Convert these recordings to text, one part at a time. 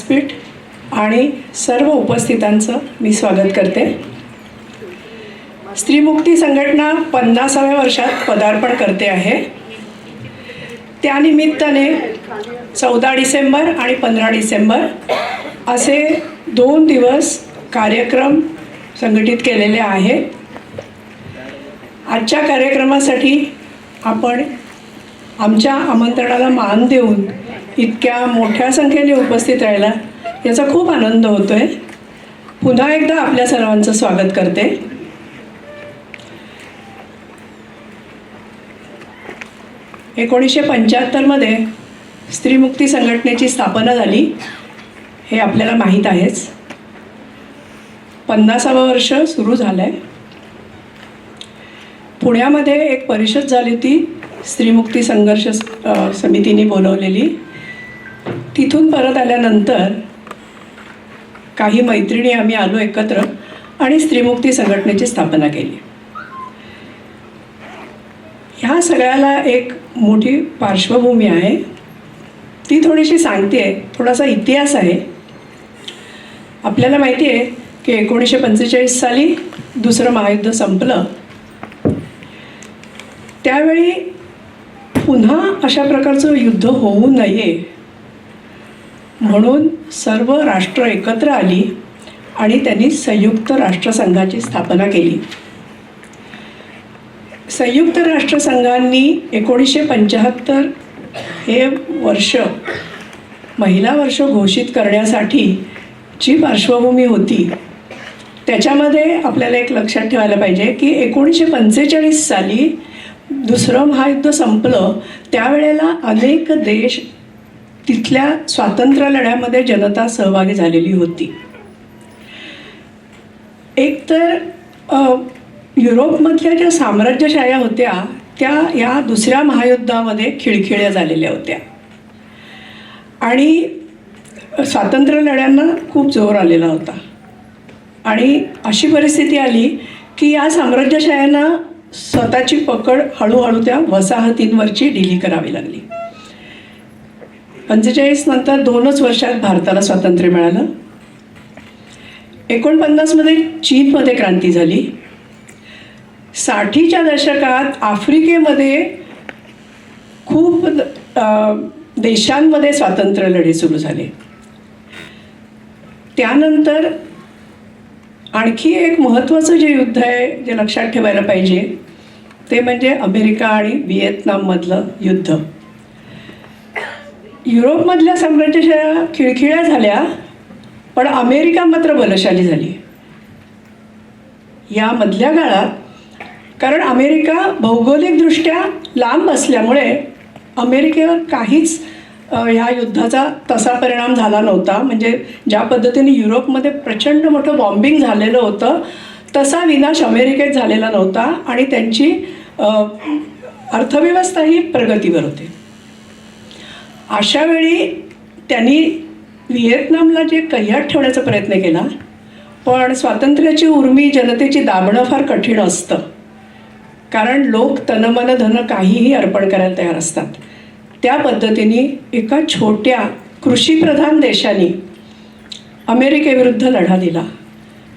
व्यासपीठ आणि सर्व उपस्थितांचं मी स्वागत करते. स्त्रीमुक्ती संघटना पन्नासाव्या वर्षात पदार्पण करते आहे. त्यानिमित्ताने चौदा डिसेंबर आणि पंधरा डिसेंबर असे दोन दिवस कार्यक्रम संघटित केलेले आहेत आजच्या कार्यक्रमासाठी आपण आमच्या आमंत्रणाला मान देऊन इतक्या मोठ्या संख्येने उपस्थित राहिला याचा खूप आनंद होतो आहे पुन्हा एकदा आपल्या सर्वांचं स्वागत करते. एकोणीसशे पंच्याहत्तरमध्ये स्त्रीमुक्ती संघटनेची स्थापना झाली हे आपल्याला माहीत आहेच. पन्नासावं वर्ष सुरू झालं आहे पुण्यामध्ये एक परिषद झाली होती स्त्रीमुक्ती संघर्ष समितीने बोलवलेली. तिथून परत आल्यानंतर काही मैत्रिणी आम्ही आलो एकत्र आणि स्त्रीमुक्ती संघटनेची स्थापना केली. ह्या सगळ्याला एक मोठी पार्श्वभूमी आहे. ती थोडीशी सांगते थोडासा इतिहास आहे. आपल्याला माहिती आहे की एकोणीसशे पंचेचाळीस साली दुसरं महायुद्ध संपलं. त्यावेळी पुन्हा अशा प्रकारचं युद्ध होऊ नये म्हणून सर्व राष्ट्र एकत्र आली आणि त्यांनी संयुक्त राष्ट्रसंघाची स्थापना केली. संयुक्त राष्ट्रसंघांनी एकोणीसशे पंच्याहत्तर हे वर्ष महिला वर्ष घोषित करण्यासाठी जी पार्श्वभूमी होती त्याच्यामध्ये आपल्याला एक लक्षात ठेवायला पाहिजे की एकोणीसशे पंचेचाळीस साली दुसरं महायुद्ध संपलं त्यावेळेला अनेक देश तिथल्या स्वातंत्र्य लढ्यामध्ये जनता सहभागी झालेली होती. एक तर युरोपमधल्या ज्या साम्राज्यशाह्या होत्या त्या या दुसऱ्या महायुद्धामध्ये खिळखिळ्या झालेल्या होत्या. आणि स्वातंत्र्य लढ्यांना खूप जोर आलेला होता. आणि अशी परिस्थिती आली की या साम्राज्यशाह्यांना स्वतःची पकड हळूहळू त्या वसाहतींवरची डिली करावी लागली. पंचेचाळीस नंतर दोनच वर्षात भारताला स्वातंत्र्य मिळालं. एकोणपन्नासमध्ये चीनमध्ये क्रांती झाली. साठीच्या दशकात आफ्रिकेमध्ये खूप देशांमध्ये स्वातंत्र्य लढे सुरू झाले. त्यानंतर आणखी एक महत्त्वाचं जे युद्ध आहे जे लक्षात ठेवायला पाहिजे ते म्हणजे अमेरिका आणि व्हिएतनाममधलं युद्ध. युरोपमधल्या साम्राज्याच्या खिळखिळ्या झाल्या पण अमेरिका मात्र बलशाली झाली. यामधल्या काळात कारण अमेरिका भौगोलिकदृष्ट्या लांब असल्यामुळे अमेरिकेवर काहीच ह्या युद्धाचा तसा परिणाम झाला नव्हता. म्हणजे ज्या पद्धतीने युरोपमध्ये प्रचंड मोठं बॉम्बिंग झालेलं होतं तसा विनाश अमेरिकेत झालेला नव्हता आणि त्यांची अर्थव्यवस्था ही प्रगतीवर होती. अशा वेळी त्यांनी व्हिएतनामला जे कह्यात ठेवण्याचा प्रयत्न केला पण स्वातंत्र्याची उर्मी जनतेची दाबणं फार कठीण असतं. कारण लोक तनमन धन काहीही अर्पण करायला तयार असतात. त्या पद्धतीने एका छोट्या कृषीप्रधान देशाने अमेरिकेविरुद्ध लढा दिला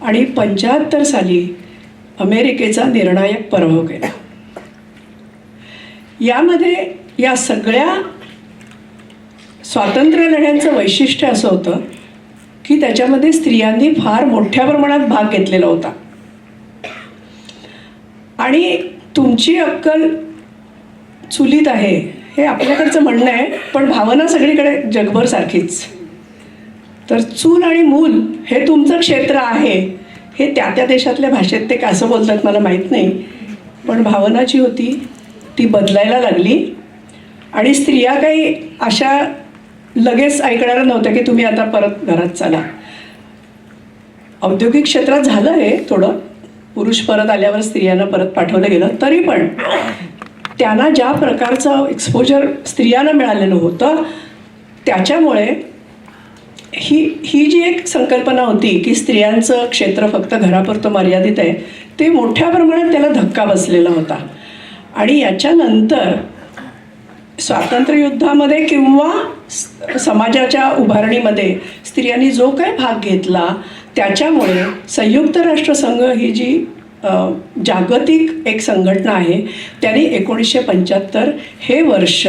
आणि पंच्याहत्तर साली अमेरिकेचा निर्णायक पराभव केला. यामध्ये या सगळ्या स्वातंत्र्य लढ्यांचं वैशिष्ट्य असं होतं की त्याच्यामध्ये स्त्रियांनी फार मोठ्या प्रमाणात भाग घेतलेला होता. आणि तुमची अक्कल चुलीत आहे हे आपल्याकडचं म्हणणं आहे पण भावना सगळीकडे जगभर सारखीच. तर चूल आणि मूल हे तुमचं क्षेत्र आहे हे त्या त्या देशातल्या भाषेत ते कसं बोलतात मला माहीत नाही पण भावना जी होती ती बदलायला लागली. आणि स्त्रिया काही अशा लगेच ऐकणार नव्हत्या की तुम्ही आता परत घरात चला. औद्योगिक क्षेत्रात झालं हे थोडं. पुरुष परत आल्यावर स्त्रियांना परत पाठवलं गेलं. तरी पण त्यांना ज्या प्रकारचं एक्सपोजर स्त्रियांना मिळालेलं होतं त्याच्यामुळे ही ही जी एक संकल्पना होती की स्त्रियांचं क्षेत्र फक्त घरापुरतं मर्यादित आहे ते मोठ्या प्रमाणात त्याला धक्का बसलेला होता. आणि याच्यानंतर स्वातंत्र्ययुद्धामध्ये किंवा समाजाच्या उभारणीमध्ये स्त्रियांनी जो काही भाग घेतला त्याच्यामुळे संयुक्त राष्ट्रसंघ ही जी जागतिक एक संघटना आहे त्यांनी एकोणीसशे पंच्याहत्तर हे वर्ष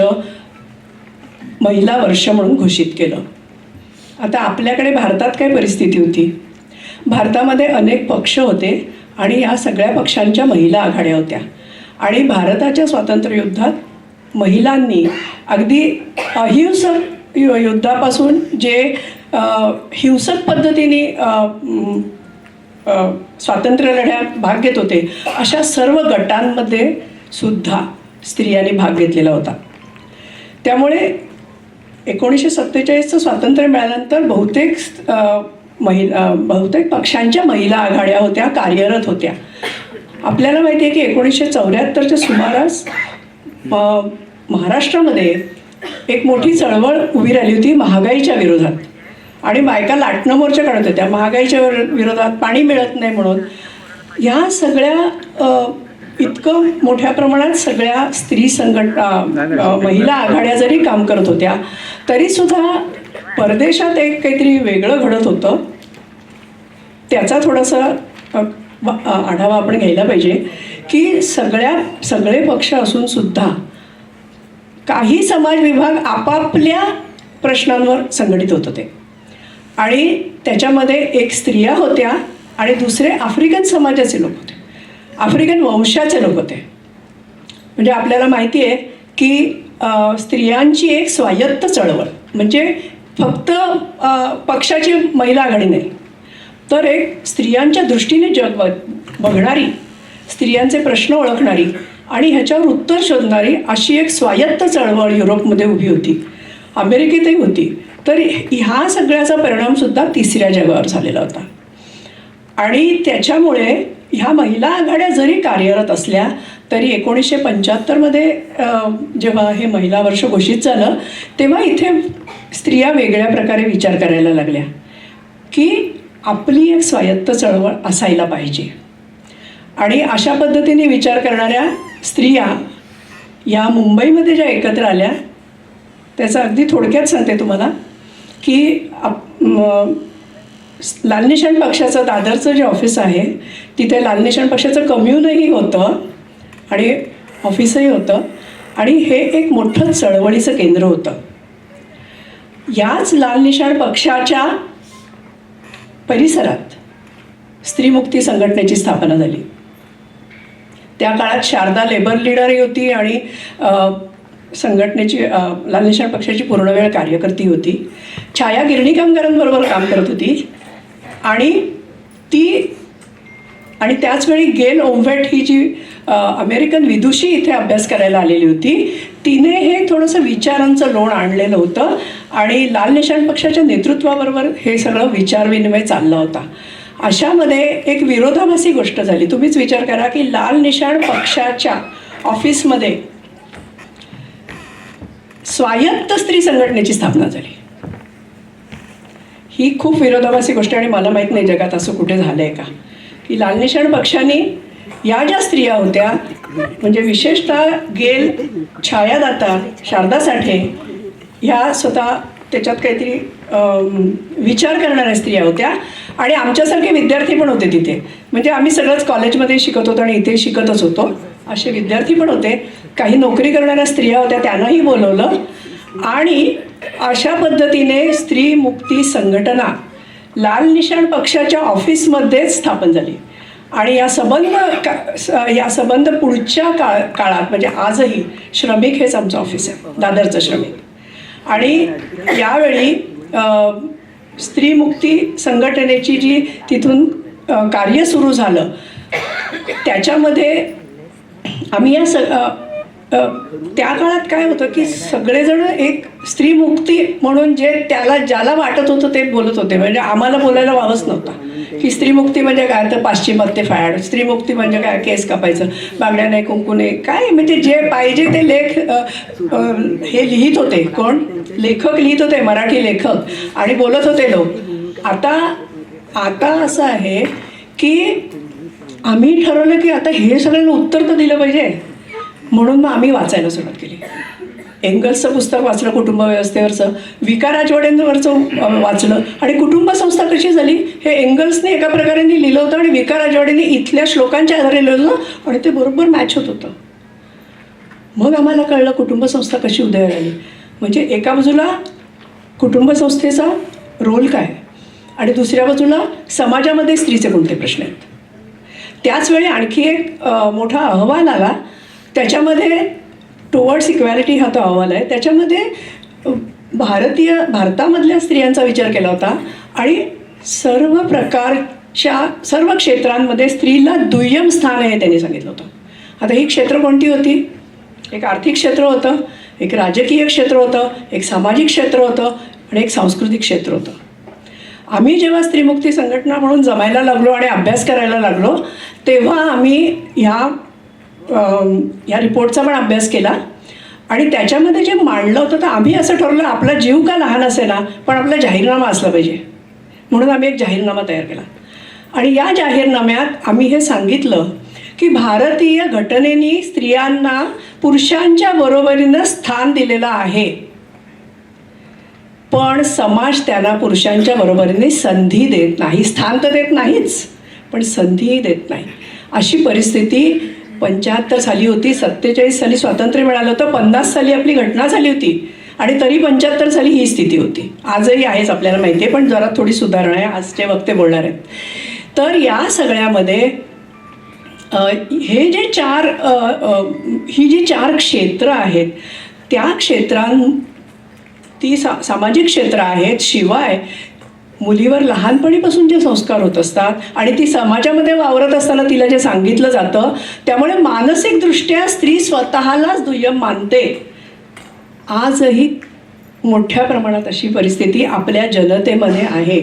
महिला वर्ष म्हणून घोषित केलं. आता आपल्याकडे भारतात काय परिस्थिती होती? भारतामध्ये अनेक पक्ष होते आणि या सगळ्या पक्षांच्या महिला आघाड्या होत्या. आणि भारताच्या स्वातंत्र्ययुद्धात महिलांनी अगदी अहिंसक यु- युद्धापासून जे हिंसक पद्धतीने स्वातंत्र्य लढ्यात भाग घेत होते अशा सर्व गटांमध्ये सुद्धा स्त्रियांनी भाग घेतलेला होता. त्यामुळे एकोणीसशे सत्तेचाळीसचं स्वातंत्र्य मिळाल्यानंतर बहुतेक महिला बहुतेक पक्षांच्या महिला आघाड्या होत्या कार्यरत होत्या. आपल्याला माहिती आहे की एकोणीसशे चौऱ्याहत्तरच्या सुमारास महाराष्ट्रामध्ये एक मोठी चळवळ उभी राहिली होती महागाईच्या विरोधात. आणि बायका लाटणं मोर्चा काढत होत्या. महागाईच्या विरोधात पाणी मिळत नाही म्हणून. ह्या सगळ्या इतकं मोठ्या प्रमाणात सगळ्या स्त्री संघटना महिला आघाड्या जरी काम करत होत्या तरीसुद्धा परदेशात एक काहीतरी वेगळं घडत होतं. त्याचा थोडासा आढावा आपण घ्यायला पाहिजे. की सगळ्या सगळे पक्ष असून सुद्धा काही समाज विभाग आपापल्या प्रश्नांवर संघटित होत होते. आणि त्याच्यामध्ये एक स्त्रिया होत्या आणि दुसरे आफ्रिकन समाजाचे लोक होते. आफ्रिकन वंशाचे लोक होते. म्हणजे आपल्याला माहिती आहे की स्त्रियांची एक स्वायत्त चळवळ म्हणजे फक्त पक्षाची महिला आघाडी नाही तर एक स्त्रियांच्या दृष्टीने जग बघ बघणारी स्त्रियांचे प्रश्न ओळखणारी आणि ह्याच्यावर उत्तर शोधणारी अशी एक स्वायत्त चळवळ युरोपमध्ये उभी होती. अमेरिकेतही होती. तर ह्या सगळ्याचा परिणामसुद्धा तिसऱ्या जगावर झालेला होता. आणि त्याच्यामुळे ह्या महिला आघाड्या जरी कार्यरत असल्या तरी एकोणीसशे पंच्याहत्तरमध्ये जेव्हा हे महिला वर्ष घोषित झालं तेव्हा इथे स्त्रिया वेगळ्या प्रकारे विचार करायला लागल्या की आपली एक स्वायत्त चळवळ असायला पाहिजे. आणि अशा पद्धतीने विचार करणाऱ्या स्त्रिया या मुंबईमध्ये ज्या एकत्र आल्या त्याचं अगदी थोडक्यात सांगते तुम्हाला की आप लालनिशाण पक्षाचं दादरचं जे ऑफिस आहे तिथे लालनिशाण पक्षाचं कम्युनही होतं आणि ऑफिसही होतं आणि हे एक मोठं चळवळीचं केंद्र होतं. याच लालनिशाण पक्षाच्या परिसरात स्त्रीमुक्ती संघटनेची स्थापना झाली. त्या काळात शारदा लेबर लिडरही होती आणि संघटनेची लालनिशाण लाल निशाण पक्षाची पूर्णवेळ कार्यकर्ती होती. छाया गिरणी कामगारांबरोबर काम करत होती. आणि ती आणि त्याचवेळी गेल ओमवेट ही जी अमेरिकन विदुषी इथे अभ्यास करायला आलेली होती तिने हे थोडंसं विचारांचं लोण आणलेलं होतं आणि लाल निशाण पक्षाच्या नेतृत्वाबरोबर हे सगळं विचारविनिमय चाललं होता. अशामध्ये एक विरोधाभासी गोष्ट झाली. तुम्हीच विचार करा की लाल निशाण पक्षाच्या ऑफिसमध्ये स्वायत्त स्त्री संघटनेची स्थापना झाली. ही खूप विरोधाभासी गोष्ट आणि मला माहीत नाही जगात असं कुठे झालं आहे का. की लाल निशाण पक्षाने या ज्या स्त्रिया होत्या म्हणजे विशेषतः गेल छायादाता शारदा साठे ह्या स्वतः त्याच्यात काहीतरी विचार करणाऱ्या स्त्रिया होत्या. आणि आमच्यासारखे विद्यार्थी पण होते तिथे. म्हणजे आम्ही सगळंच कॉलेजमध्ये शिकत होतो आणि इथे शिकतच होतो. असे विद्यार्थी पण होते. काही नोकरी करणाऱ्या स्त्रिया होत्या त्यांनाही बोलवलं. आणि अशा पद्धतीने स्त्री मुक्ती संघटना लाल निशाण पक्षाच्या ऑफिसमध्येच स्थापन झाली. आणि या संबंध का या संबंध पुढच्या काळ काळात म्हणजे आजही श्रमिक हेच आमचं ऑफिस आहे दादरचं श्रमिक. आणि यावेळी स्त्रीमुक्ती संघटनेची जी तिथून कार्य सुरू झालं त्याच्यामध्ये आम्ही या स त्या काळात काय होतं की सगळेजण एक स्त्रीमुक्ती म्हणून जे त्याला ज्याला वाटत होतं ते बोलत होते. म्हणजे आम्हाला बोलायला वावच नव्हता. की स्त्रीमुक्ती म्हणजे काय? तर पाश्चिमात्य फॅड. स्त्रीमुक्ती म्हणजे काय? केस कापायचं बांगड्या नाही कुंकू नाही काय? म्हणजे जे पाहिजे ते लेख हे लिहित होते. कोण? लेखक लिहित होते मराठी लेखक. आणि बोलत होते लोक. आता आता असं आहे की आम्ही ठरवलं की आता हे सगळ्यांना उत्तर तर दिलं पाहिजे. म्हणून मग आम्ही वाचायला सुरुवात केली. एंगल्सचं पुस्तक वाचलं कुटुंब व्यवस्थेवरचं. विकार राजवाड्यांवरचं वाचलं. आणि कुटुंब संस्था कशी झाली? हे एंगल्सने एका प्रकारे लिहिलं होतं आणि विकार राजवाड्यांनी इथल्या श्लोकांच्या आधारे लिहिलं होतं आणि ते बरोबर मॅच होत होतं. मग आम्हाला कळलं कुटुंब संस्था कशी उदय आली. म्हणजे एका बाजूला कुटुंब संस्थेचा रोल काय? आणि दुसऱ्या बाजूला समाजामध्ये स्त्रीचे कोणते प्रश्न आहेत? त्याचवेळी आणखी एक मोठा अहवाल आला त्याच्यामध्ये टुवर्ड्स इक्वॅलिटी हा तो अहवाल आहे. त्याच्यामध्ये भारतीय भारतामधल्या स्त्रियांचा विचार केला होता आणि सर्व प्रकारच्या सर्व क्षेत्रांमध्ये स्त्रीला दुय्यम स्थान आहे त्यांनी सांगितलं होतं. आता ही क्षेत्र कोणती होती? एक आर्थिक क्षेत्र होतं एक राजकीय क्षेत्र होतं एक सामाजिक क्षेत्र होतं आणि एक सांस्कृतिक क्षेत्र होतं. आम्ही जेव्हा स्त्रीमुक्ती संघटना म्हणून जमायला लागलो आणि अभ्यास करायला लागलो तेव्हा आम्ही ह्या या ह्या रिपोर्टचा पण अभ्यास केला. आणि त्याच्यामध्ये जे मांडलं होतं तर आम्ही असं ठरवलं आपला जीव का लहान असे ना पण आपला जाहीरनामा असला पाहिजे. म्हणून आम्ही एक जाहीरनामा तयार केला. आणि या जाहीरनाम्यात आम्ही हे सांगितलं की भारतीय घटनेनी स्त्रियांना पुरुषांच्या बरोबरीनं स्थान दिलेलं आहे. पण समाज त्यांना पुरुषांच्या बरोबरीने संधी देत नाही. स्थान तर देत नाहीच पण संधीही देत नाही. अशी परिस्थिती पंच्याहत्तर साली होती सत्तेचाळीस साली स्वातंत्र्य मिळालं होतं पन्नास साली आपली घटना झाली होती. आणि तरी पंच्याहत्तर साली ही स्थिती होती. आजही आहेच आपल्याला माहिती आहे पण जरा थोडी सुधारणा आहे आजचे वक्ते बोलणार आहेत. तर या सगळ्यामध्ये हे जे चार ही जी चार क्षेत्र आहेत त्या क्षेत्रां ती सा सामाजिक क्षेत्र आहेत शिवाय मुलीवर लहानपणीपासून जे संस्कार होत असतात आणि ती समाजामध्ये वावरत असताना तिला जे सांगितलं जातं त्यामुळे मानसिकदृष्ट्या स्त्री स्वतःलाच दुय्यम मानते. आजही मोठ्या प्रमाणात अशी परिस्थिती आपल्या जनतेमध्ये आहे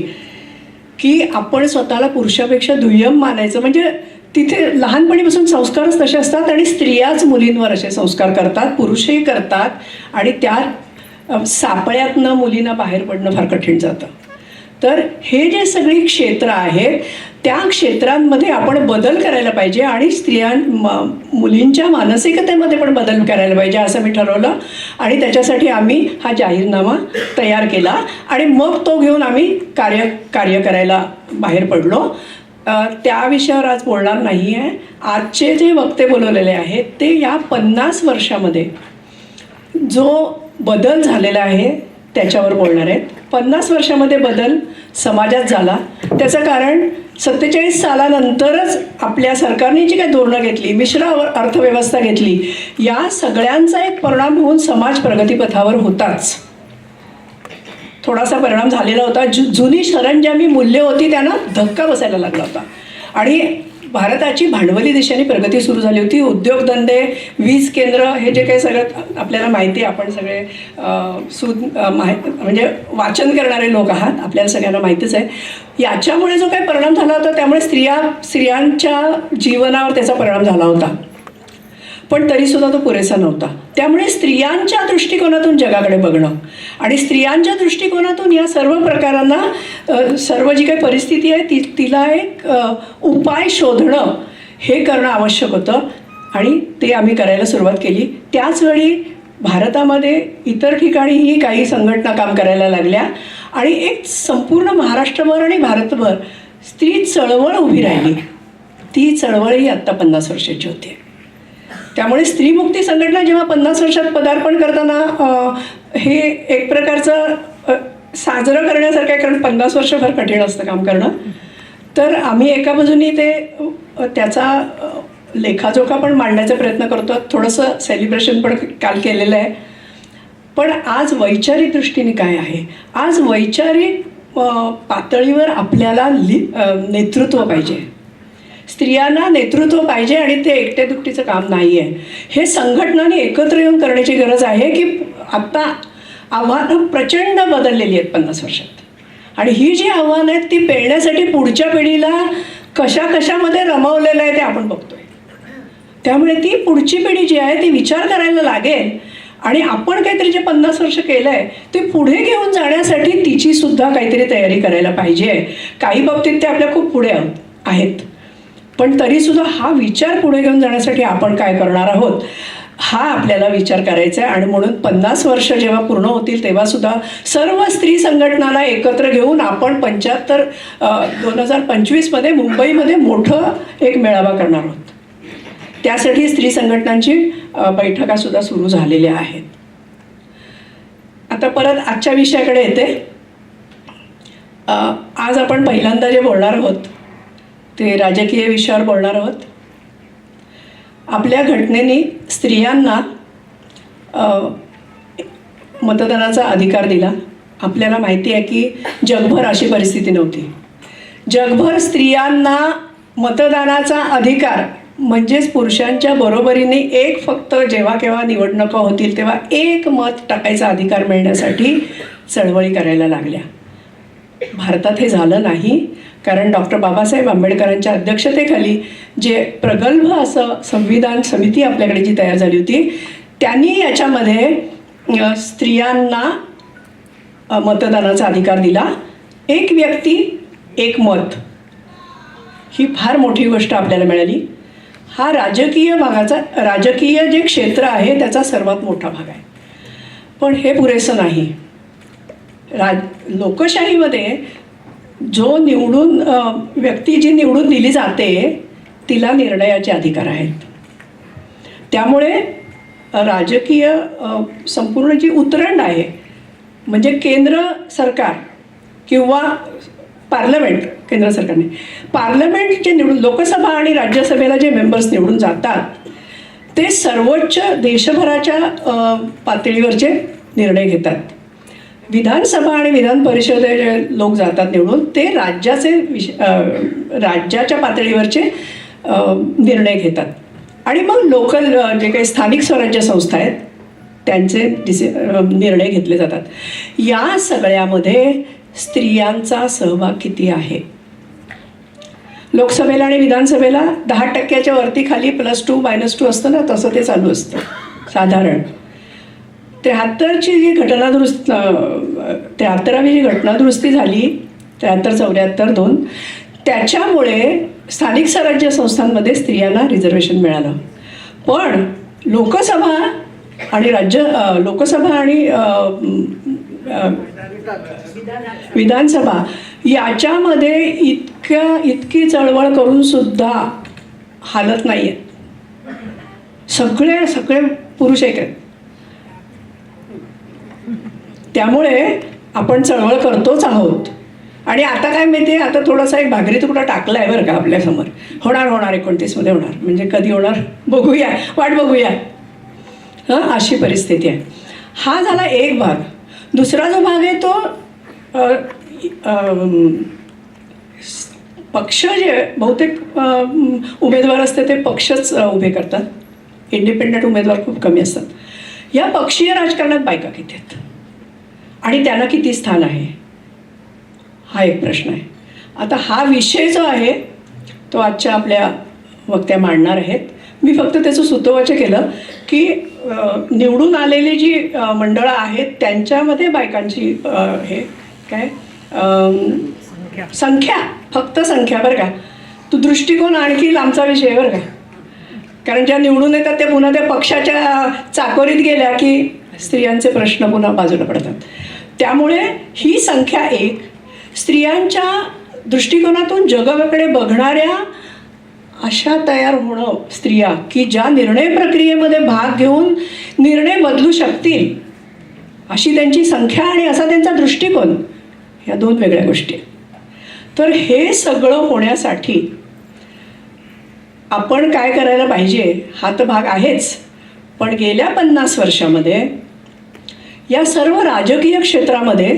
की आपण स्वतःला पुरुषापेक्षा दुय्यम मानायचं म्हणजे तिथे लहानपणीपासून संस्कारच तसे असतात आणि स्त्रियाच मुलींवर असे संस्कार करतात पुरुषही करतात आणि त्या सापळ्यातनं मुलींना बाहेर पडणं फार कठीण जातं. तर हे जे सगळी क्षेत्र आहेत त्या क्षेत्रांमध्ये आपण बदल करायला पाहिजे आणि स्त्रियां मुलींच्या मानसिकतेमध्ये पण बदल करायला पाहिजे असं मी ठरवलं. आणि त्याच्यासाठी आम्ही हा जाहीरनामा तयार केला आणि मग तो घेऊन आम्ही कार्य कार्य करायला बाहेर पडलो. त्या विषयावर आज बोलणार नाही आहे. आजचे जे वक्ते बोलवलेले आहेत ते या पन्नास वर्षामध्ये जो बदल झालेला आहे त्याच्यावर बोलणार आहेत. पन्नास वर्षामध्ये बदल समाजात झाला. त्याचं कारण सत्तेचाळीस सालानंतरच आपल्या सरकारने जी काही धोरणं घेतली मिश्र अर्थव्यवस्था घेतली या सगळ्यांचा एक परिणाम होऊन समाज प्रगतीपथावर होताच. थोडासा परिणाम झालेला होता. जु जुनी सरंजामी मूल्य होती त्यांना धक्का बसायला लागला होता. आणि भारताची भांडवली दिशेने प्रगती सुरू झाली होती. उद्योगधंदे वीज केंद्र हे जे काही सगळं आपल्याला माहिती आहे आपण सगळे सु अं, म्हणजे वाचन करणारे लोक आहात आपल्याला सगळ्यांना माहितीच आहे. याच्यामुळे जो काही परिणाम झाला होता त्यामुळे स्त्रिया स्त्रियांच्या जीवनावर त्याचा परिणाम झाला होता. पण तरीसुद्धा तो पुरेसा नव्हता. त्यामुळे स्त्रियांच्या दृष्टिकोनातून जगाकडे बघणं आणि स्त्रियांच्या दृष्टिकोनातून या सर्व प्रकारांना सर्व जी काही परिस्थिती आहे ती तिला एक उपाय शोधणं हे करणं आवश्यक होतं आणि ते आम्ही करायला सुरुवात केली. त्याचवेळी भारतामध्ये इतर ठिकाणीही काही संघटना काम करायला लागल्या आणि एक संपूर्ण महाराष्ट्रभर आणि भारतभर स्त्री चळवळ उभी राहिली. ती चळवळही आत्ता पन्नास वर्षाची होती. त्यामुळे स्त्रीमुक्ती संघटना जेव्हा पन्नास वर्षात पदार्पण करताना हे एक प्रकारचं साजरं करण्यासारखं आहे कारण पन्नास वर्षभर कठीण असतं काम करणं. तर आम्ही एका बाजूनी ते त्याचा लेखाजोखा पण मांडण्याचा प्रयत्न करतो. थोडंसं सेलिब्रेशन पण काल केलेलं आहे. पण आज वैचारिक दृष्टीने काय आहे? आज वैचारिक पातळीवर आपल्याला लि नेतृत्व पाहिजे. स्त्रियांना नेतृत्व पाहिजे आणि ते एकटे दुकटीचं काम नाही आहे हे संघटनाने एकत्र येऊन करण्याची गरज आहे की आत्ता आव्हानं प्रचंड बदललेली आहेत पन्नास वर्षात. आणि ही जी आव्हानं आहेत ती पेळण्यासाठी पुढच्या पिढीला कशा कशामध्ये रमवलेलं आहे ते आपण बघतोय. त्यामुळे ती पुढची पिढी जी आहे ती विचार करायला लागेल आणि आपण काहीतरी जे पन्नास वर्ष केलं आहे ते पुढे घेऊन जाण्यासाठी तिची सुद्धा काहीतरी तयारी करायला पाहिजे. काही बाबतीत ते आपल्या खूप पुढे आहोत आहेत. पण तरीसुद्धा हा विचार पुढे घेऊन जाण्यासाठी आपण काय करणार आहोत हा आपल्याला विचार करायचा आहे. आणि म्हणून पन्नास वर्ष जेव्हा पूर्ण होतील तेव्हासुद्धा सर्व स्त्री संघटनाला एकत्र घेऊन आपण पंच्याहत्तर दोन हजार पंचवीसमध्ये मुंबईमध्ये मोठं एक मेळावा करणार आहोत. त्यासाठी स्त्री संघटनांची बैठकासुद्धा सुरू झालेल्या आहेत. आता परत आजच्या विषयाकडे येते. आज आपण पहिल्यांदा जे बोलणार आहोत ते राजकीय विषयावर बोलणार आहोत. आपल्या घटनेने स्त्रियांना मतदानाचा अधिकार दिला. आपल्याला माहिती आहे की जगभर अशी परिस्थिती नव्हती. जगभर स्त्रियांना मतदानाचा अधिकार म्हणजेच पुरुषांच्या बरोबरीने एक फक्त जेव्हा केव्हा निवडणुका होतील तेव्हा एक मत टाकायचा अधिकार मिळण्यासाठी चळवळी करायला लागल्या. भारतात हे झालं नाही. कारण डॉक्टर बाबासाहेब आंबेडकरांच्या अध्यक्षतेखाली जे प्रगल्भ असं संविधान समिती आपल्याकडे जी तयार झाली होती त्यांनी याच्यामध्ये स्त्रियांना मतदानाचा अधिकार दिला. एक व्यक्ती एक मत. ही फार मोठी गोष्ट आपल्याला मिळाली. हा राजकीय भागाचा राजकीय जे क्षेत्र आहे त्याचा सर्वात मोठा भाग आहे. पण हे पुरेसं नाही. राज लोकशाहीमध्ये जो निवडून व्यक्ती जी निवडून दिली जाते तिला निर्णयाचे अधिकार आहेत. त्यामुळे राजकीय संपूर्ण जी उतरंड आहे म्हणजे केंद्र सरकार किंवा पार्लमेंट केंद्र सरकारने पार्लमेंट जे निवडून लोकसभा आणि राज्यसभेला जे मेंबर्स निवडून जातात ते सर्वोच्च देशभराच्या पातळीवरचे निर्णय घेतात. विधानसभा आणि विधान परिषदेचे लोक जातात निवडून ते राज्याचे विष राज्याच्या पातळीवरचे निर्णय घेतात. आणि मग लोकल जे काही स्थानिक स्वराज्य संस्था आहेत त्यांचे डिसि निर्णय घेतले जातात. या सगळ्यामध्ये स्त्रियांचा सहभाग किती आहे? लोकसभेला आणि विधानसभेला दहा टक्क्याच्या वरती खाली प्लस टू मायनस टू असतं ना तसं ते चालू असतं. साधारण. त्र्याहत्तरची जी घटनादुरुस्त त्र्याहत्तरावी जी घटनादुरुस्ती झाली त्र्याहत्तर चौऱ्याहत्तर दोन त्याच्यामुळे स्थानिक स्वराज्य संस्थांमध्ये स्त्रियांना रिझर्वेशन मिळालं. पण लोकसभा आणि राज्य लोकसभा आणि विधानसभा याच्यामध्ये इतक्या इतकी चळवळ करून सुद्धा हालत नाही आहेत सगळे सगळे पुरुष एक आहेत. त्यामुळे आपण चळवळ करतोच आहोत. आणि आता काय माहिती आहे? आता थोडासा एक भागरी तुकडा टाकला आहे बरं का आपल्यासमोर होणार होणार एकोणतीसमध्ये होणार. म्हणजे कधी होणार? बघूया. वाट बघूया. हां? अशी परिस्थिती आहे. हा झाला एक भाग. दुसरा जो भाग आहे तो पक्ष जे बहुतेक उमेदवार असते ते पक्षच उभे करतात. इंडिपेंडंट उमेदवार खूप कमी असतात. या पक्षीय राजकारणात बायका किती आहेत? आणि त्यांना किती स्थान आहे? हा एक प्रश्न आहे. आता हा विषय जो आहे तो आजच्या आपल्या वक्त्या मांडणार आहेत. मी फक्त त्याचं सुतोवाच केलं की निवडून आलेली जी मंडळं आहेत त्यांच्यामध्ये बायकांची हे काय? संख्या. फक्त संख्या बरं का. तो दृष्टिकोन आणखी लांबचा विषय आहे बरं का. कारण ज्या निवडून येतात ते पुन्हा त्या पक्षाच्या चाकोरीत गेल्या की स्त्रियांचे प्रश्न पुन्हा बाजूला पडतात. त्यामुळे ही संख्या एक. स्त्रियांच्या दृष्टिकोनातून जगाकडे बघणाऱ्या अशा तयार होणं स्त्रिया की ज्या निर्णय प्रक्रियेमध्ये भाग घेऊन निर्णय बदलू शकतील अशी त्यांची संख्या आणि असा त्यांचा दृष्टिकोन ह्या दोन वेगळ्या गोष्टी तर हे सगळं होण्यासाठी आपण काय करायला पाहिजे? हा तर भाग आहेच. पण गेल्या पन्नास वर्षामध्ये या सर्व राजकीय क्षेत्रामध्ये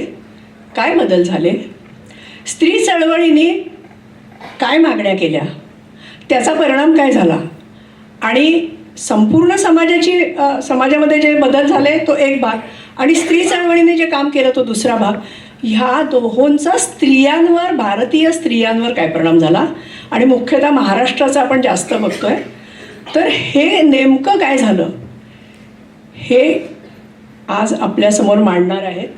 काय बदल झाले? स्त्री चळवळीने काय मागण्या केल्या? त्याचा परिणाम काय झाला? आणि संपूर्ण समाजाची समाजामध्ये जे बदल झाले तो एक भाग. आणि स्त्री चळवळीने जे काम केलं तो दुसरा भाग. ह्या दोहोंचा स्त्रियांवर भारतीय स्त्रियांवर काय परिणाम झाला? आणि मुख्यतः महाराष्ट्राचा आपण जास्त बघतोय. तर हे नेमकं काय झालं? हे आज आपल्यासमोर मांडणार आहेत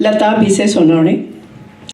लता भिसे सोनवणे.